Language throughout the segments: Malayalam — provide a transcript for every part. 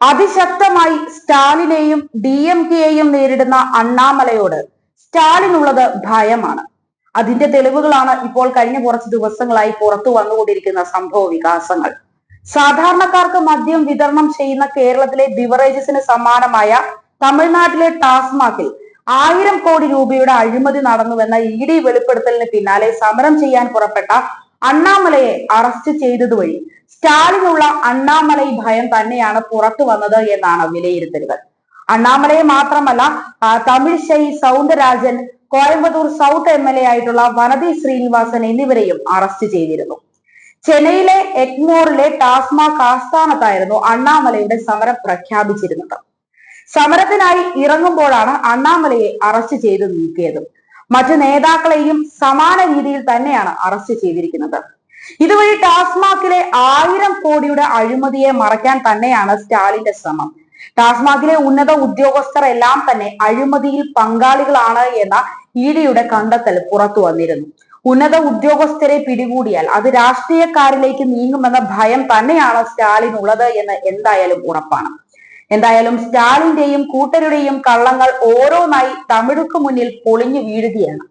അതിശക്തമായി സ്റ്റാലിനെയും ഡി എം കെയെയും നേരിടുന്ന അണ്ണാമലയോട് സ്റ്റാലിനുള്ളത് ഭയമാണ്. അതിന്റെ തെളിവുകളാണ് ഇപ്പോൾ കഴിഞ്ഞ കുറച്ച് ദിവസങ്ങളായി പുറത്തു വന്നുകൊണ്ടിരിക്കുന്ന സംഭവ വികാസങ്ങൾ. സാധാരണക്കാർക്ക് മദ്യം വിതരണം ചെയ്യുന്ന കേരളത്തിലെ ബിവറേജസിന് സമാനമായ തമിഴ്നാട്ടിലെ ടാസ്മാക്കിൽ ആയിരം കോടി രൂപയുടെ അഴിമതി നടന്നുവെന്ന ഇ ഡി വെളിപ്പെടുത്തലിന് പിന്നാലെ സമരം ചെയ്യാൻ പുറപ്പെട്ട അണ്ണാമലയെ അറസ്റ്റ് ചെയ്തത് വഴി സ്റ്റാലിനുള്ള അണ്ണാമലൈ ഭയം തന്നെയാണ് പുറത്തു വന്നത് എന്നാണ് വിലയിരുത്തലുകൾ. അണ്ണാമലയെ മാത്രമല്ല Tamilisai Soundararajan Coimbatore south M L A ആയിട്ടുള്ള വനതി ശ്രീനിവാസൻ എന്നിവരെയും അറസ്റ്റ് ചെയ്തിരുന്നു. ചെന്നൈയിലെ എഗ്മോറിലെ ടാസ്മാക് ആസ്ഥാനത്തായിരുന്നു അണ്ണാമലയുടെ സമരം പ്രഖ്യാപിച്ചിരുന്നത്. സമരത്തിനായി ഇറങ്ങുമ്പോഴാണ് അണ്ണാമലയെ അറസ്റ്റ് ചെയ്ത് നീക്കിയത്. മറ്റു നേതാക്കളെയും സമാന രീതിയിൽ തന്നെയാണ് അറസ്റ്റ് ചെയ്തിരിക്കുന്നത്. ഇതുവഴി ടാസ്മാക്കിലെ ആയിരം കോടിയുടെ അഴിമതിയെ മറയ്ക്കാൻ തന്നെയാണ് സ്റ്റാലിന്റെ ശ്രമം. ടാസ്മാക്കിലെ ഉന്നത ഉദ്യോഗസ്ഥർ എല്ലാം തന്നെ അഴിമതിയിൽ പങ്കാളികളാണ് എന്ന ഇ ഡിയുടെ കണ്ടെത്തൽ പുറത്തു വന്നിരുന്നു. ഉന്നത ഉദ്യോഗസ്ഥരെ പിടികൂടിയാൽ അത് രാഷ്ട്രീയക്കാരിലേക്ക് നീങ്ങുമെന്ന ഭയം തന്നെയാണ് സ്റ്റാലിൻ ഉള്ളത് എന്ന് എന്തായാലും ഉറപ്പാണ്. എന്തായാലും സ്റ്റാലിന്റെയും കൂട്ടരുടെയും കള്ളങ്ങൾ ഓരോന്നായി തമിഴുക്ക് മുന്നിൽ പൊളിഞ്ഞു വീഴുകയാണ്.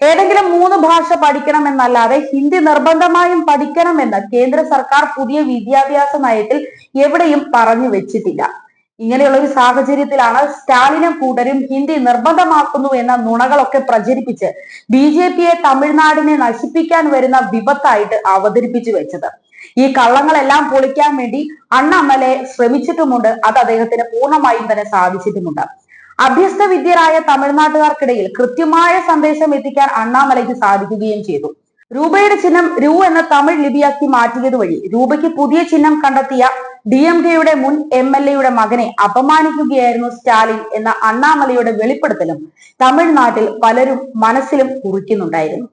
ഏതെങ്കിലും മൂന്ന് ഭാഷ പഠിക്കണമെന്നല്ലാതെ ഹിന്ദി നിർബന്ധമായും പഠിക്കണമെന്ന് കേന്ദ്ര സർക്കാർ പുതിയ വിദ്യാഭ്യാസ നയത്തിൽ എവിടെയും പറഞ്ഞു വെച്ചിട്ടില്ല. ഇങ്ങനെയുള്ള ഒരു സാഹചര്യത്തിലാണ് സ്റ്റാലിനും കൂട്ടരും ഹിന്ദി നിർബന്ധമാക്കുന്നു എന്ന നുണകളൊക്കെ പ്രചരിപ്പിച്ച് ബി ജെ പിയെ തമിഴ്നാടിനെ നശിപ്പിക്കാൻ വരുന്ന വിപത്തായിട്ട് അവതരിപ്പിച്ചു വെച്ചത്. ഈ കള്ളങ്ങളെല്ലാം പൊളിക്കാൻ വേണ്ടി അണ്ണാമലെ ശ്രമിച്ചിട്ടുമുണ്ട്. അത് അദ്ദേഹത്തിന് പൂർണമായും തന്നെ സാധിച്ചിട്ടുമുണ്ട്. അഭ്യസ്ത വിദ്യരായ തമിഴ്നാട്ടുകാർക്കിടയിൽ കൃത്യമായ സന്ദേശം എത്തിക്കാൻ അണ്ണാമലയ്ക്ക് സാധിക്കുകയും ചെയ്തു. രൂപയുടെ ചിഹ്നം രൂ എന്ന തമിഴ് ലിപിയാക്കി മാറ്റിയത് വഴി രൂപയ്ക്ക് പുതിയ ചിഹ്നം കണ്ടെത്തിയ ഡി എം കെയുടെ മുൻ എം എൽ എയുടെ മകനെ അപമാനിക്കുകയായിരുന്നു സ്റ്റാലിൻ എന്ന അണ്ണാമലയുടെ വെളിപ്പെടുത്തലും തമിഴ്നാട്ടിൽ പലരും മനസ്സിലും കുറിക്കുന്നുണ്ടായിരുന്നു.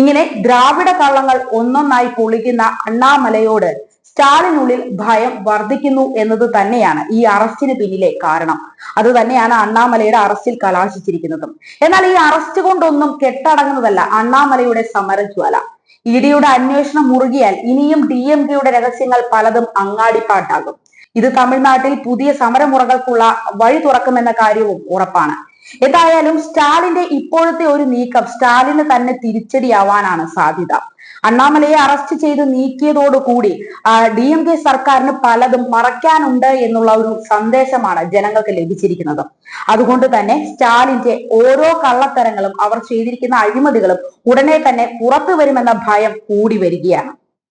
ഇങ്ങനെ ദ്രാവിഡ കള്ളങ്ങൾ ഒന്നൊന്നായി പൊളിക്കുന്ന അണ്ണാമലയോട് സ്റ്റാലിനുള്ളിൽ ഭയം വർദ്ധിക്കുന്നു എന്നത് തന്നെയാണ് ഈ അറസ്റ്റിന് പിന്നിലെ കാരണം. അത് തന്നെയാണ് അണ്ണാമലയുടെ അറസ്റ്റിൽ കലാശിച്ചിരിക്കുന്നതും. എന്നാൽ ഈ അറസ്റ്റ് കൊണ്ടൊന്നും കെട്ടടങ്ങുന്നതല്ല അണ്ണാമലയുടെ സമരജ്വാല. ഇ ഡിയുടെ അന്വേഷണം മുറുകിയാൽ ഇനിയും ഡി എം കെയുടെ രഹസ്യങ്ങൾ പലതും അങ്ങാടിപ്പാട്ടാകും. ഇത് തമിഴ്നാട്ടിൽ പുതിയ സമരമുറകൾക്കുള്ള വഴി തുറക്കുമെന്ന കാര്യവും ഉറപ്പാണ്. എന്തായാലും സ്റ്റാലിന്റെ ഇപ്പോഴത്തെ ഒരു നീക്കം സ്റ്റാലിന് തന്നെ തിരിച്ചടിയാവാനാണ് സാധ്യത. അണ്ണാമലയെ അറസ്റ്റ് ചെയ്ത് നീക്കിയതോടുകൂടി ഡി എം കെ സർക്കാരിന് പലതും മറയ്ക്കാനുണ്ട് എന്നുള്ള ഒരു സന്ദേശമാണ് ജനങ്ങൾക്ക് ലഭിച്ചിരിക്കുന്നത്. അതുകൊണ്ട് തന്നെ സ്റ്റാലിന്റെ ഓരോ കള്ളത്തരങ്ങളും അവർ ചെയ്തിരിക്കുന്ന അഴിമതികളും ഉടനെ തന്നെ പുറത്തു വരുമെന്ന ഭയം കൂടി വരികയാണ്.